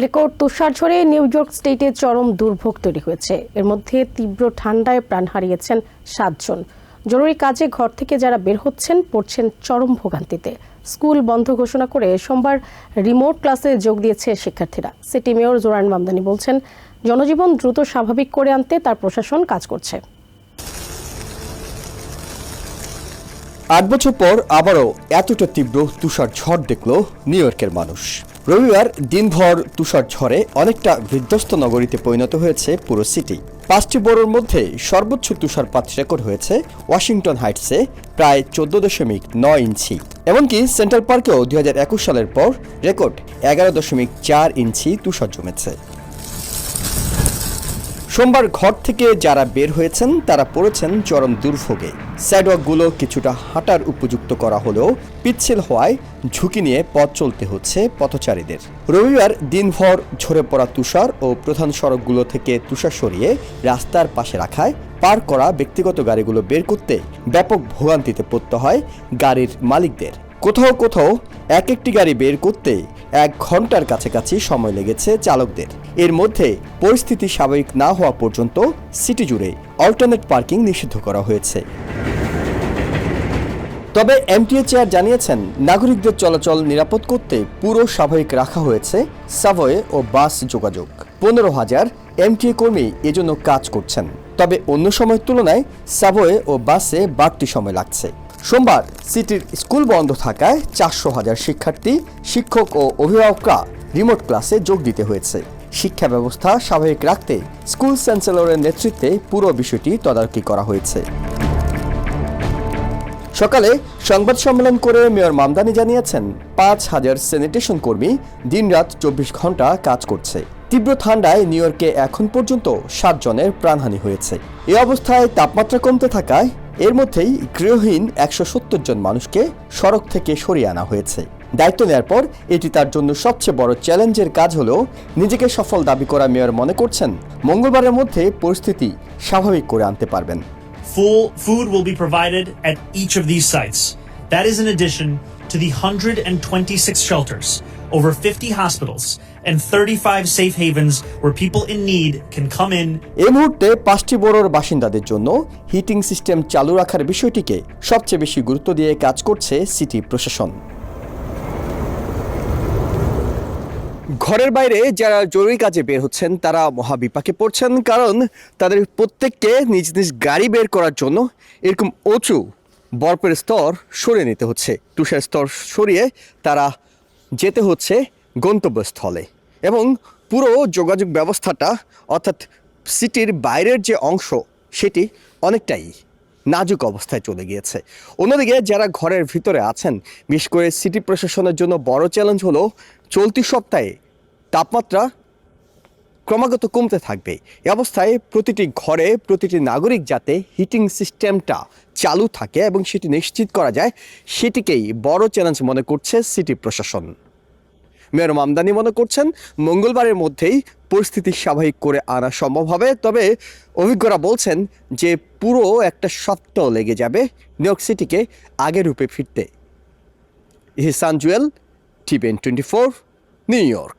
Record তুষার ঝড়ে new York স্টেটে চরম দুর্ভোগ তৈরি হয়েছে। এর মধ্যে তীব্র ঠান্ডায় প্রাণ হারিয়েছেন সাতজন। জরুরি কাজে ঘর থেকে যারা বের হচ্ছেন, পড়ছেন চরম ভোগান্তিতে। স্কুল বন্ধ ঘোষণা করে সোমবার রিমোট ক্লাসে যোগ দিয়েছে শিক্ষার্থীরা। সিটি মেয়র জোরান মামদানি বলছেন, জনজীবন দ্রুত স্বাভাবিক করে আনতে তার প্রশাসন কাজ করছে। আট বছর পর আবারও এতটা তীব্র তুষার ঝড় দেখল নিউ ইয়র্কের মানুষ। রবিবার দিনভর তুষার ঝড়ে অনেকটা বিধ্বস্ত নগরীতে পরিণত হয়েছে পুরো সিটি। পাঁচটি বড়োর মধ্যে সর্বোচ্চ তুষারপাত রেকর্ড হয়েছে ওয়াশিংটন হাইটসে প্রায় চোদ্দ দশমিক নয় ইঞ্চি। এমনকি সেন্ট্রাল পার্কেও দুই হাজার একুশ সালের পর রেকর্ড এগারো দশমিক চার ইঞ্চি তুষার জমেছে। সোমবার ঘর থেকে যারা বের হয়েছেন, তারা পড়েছেন চরম দুর্ভোগে। স্যাডওয়াকগুলো কিছুটা হাঁটার উপযুক্ত করা হলেও পিচ্ছিল হওয়ায় ঝুঁকি নিয়ে পথ চলতে হচ্ছে পথচারীদের। রবিবার দিনভর ঝরে পড়া তুষার ও প্রধান সড়কগুলো থেকে তুষার সরিয়ে রাস্তার পাশে রাখায় পার করা ব্যক্তিগত গাড়িগুলো বের করতে ব্যাপক ভোগান্তিতে পড়তে হয় গাড়ির মালিকদের। কোথাও কোথাও এক একটি গাড়ি বের করতে এক ঘণ্টার কাছাকাছি সময় লেগেছে চালকদের। এর মধ্যে পরিস্থিতি স্বাভাবিক না হওয়া পর্যন্ত সিটি জুড়ে অল্টারনেট পার্কিং নিষিদ্ধ করা হয়েছে। তবে এমটিএ চেয়ার জানিয়েছেন, নাগরিকদের চলাচল নিরাপদ করতে পুরো স্বাভাবিক রাখা হয়েছে সাভয়ে ও বাস যোগাযোগ। পনেরো হাজার এমটিএ কর্মী এজন্য কাজ করছেন, তবে অন্য সময়ের তুলনায় সাবওয়ে ও বাসে বাড়তি সময় লাগছে। সোমবার সিটির স্কুল বন্ধ থাকায় চারশো হাজার শিক্ষার্থী, শিক্ষক ও অভিভাবকরা রিমোট ক্লাসে যোগ দিতে হয়েছে। শিক্ষা ব্যবস্থা স্বাভাবিক রাখতে স্কুল চ্যান্সেলরের নেতৃত্বে পুরো বিষয়টি তদারকি করা হয়েছে। সকালে সংবাদ সম্মেলন করে মেয়র মামদানি জানিয়েছেন, পাঁচ হাজার স্যানিটেশন কর্মী দিনরাত চব্বিশ ঘণ্টা কাজ করছে। তীব্র ঠান্ডায় নিউ ইয়র্কে এখন পর্যন্ত সাত জনের প্রাণহানি হয়েছে। এ অবস্থায় তাপমাত্রা কমতে থাকায় এর মধ্যেই গৃহহীন একশো সত্তর জন মানুষকে সড়ক থেকে সরিয়ে আনা হয়েছে দায়িত্ব নেওয়ার পর এটি তার জন্য সবচেয়ে বড় চ্যালেঞ্জের কাজ হলেও নিজেকে সফল দাবি করা মেয়র মনে করছেন মঙ্গলবারের মধ্যে পরিস্থিতি স্বাভাবিক করে আনতে পারবেন Full food will be provided at each of these sites. That is in addition to the 126 shelters, over 50 hospitals, and 35 safe havens where people in need can come in. এই মুহূর্তে পাঁচটি বড়োর বাসিন্দাদের জন্য হিটিং সিস্টেম চালু রাখার বিষয়টিকে সবচেয়ে বেশি গুরুত্ব দিয়ে কাজ করছে সিটি প্রশাসন। ঘরের বাইরে যারা জরুরি কাজে বের হচ্ছেন তারা মহাবিপাকে পড়ছেন কারণ তাদের প্রত্যেককে নিজ নিজ গাড়ি বের করার জন্য এরকম উঁচু বরফের স্তর সরিয়ে নিতে হচ্ছে। তুষার স্তর সরিয়ে তারা যেতে হচ্ছে গন্তব্যস্থলে এবং পুরো যোগাযোগ ব্যবস্থাটা, অর্থাৎ সিটির বাইরের যে অংশ, সেটি অনেকটাই নাজুক অবস্থায় চলে গিয়েছে। অন্যদিকে যারা ঘরের ভিতরে আছেন, বিশেষ করে সিটি প্রশাসনের জন্য বড় চ্যালেঞ্জ হলো, চলতি সপ্তাহে তাপমাত্রা ক্রমাগত কমতে থাকবে। এ অবস্থায় প্রতিটি ঘরে প্রতিটি নাগরিক যাতে হিটিং সিস্টেমটা চালু থাকে এবং সেটি নিশ্চিত করা যায়, সেটিকেই বড় চ্যালেঞ্জ মনে করছে সিটি প্রশাসন। মেয়র মামদানি মনে করছেন, মঙ্গলবারের মধ্যেই পরিস্থিতি স্বাভাবিক করে আনা সম্ভব হবে, তবে অভিজ্ঞরা বলছেন যে পুরো একটা সপ্তাহ লেগে যাবে নিউ ইয়র্ক সিটিকে আগের রূপে ফিরতে। ইহসান Jewel টিভেন twenty four, New York.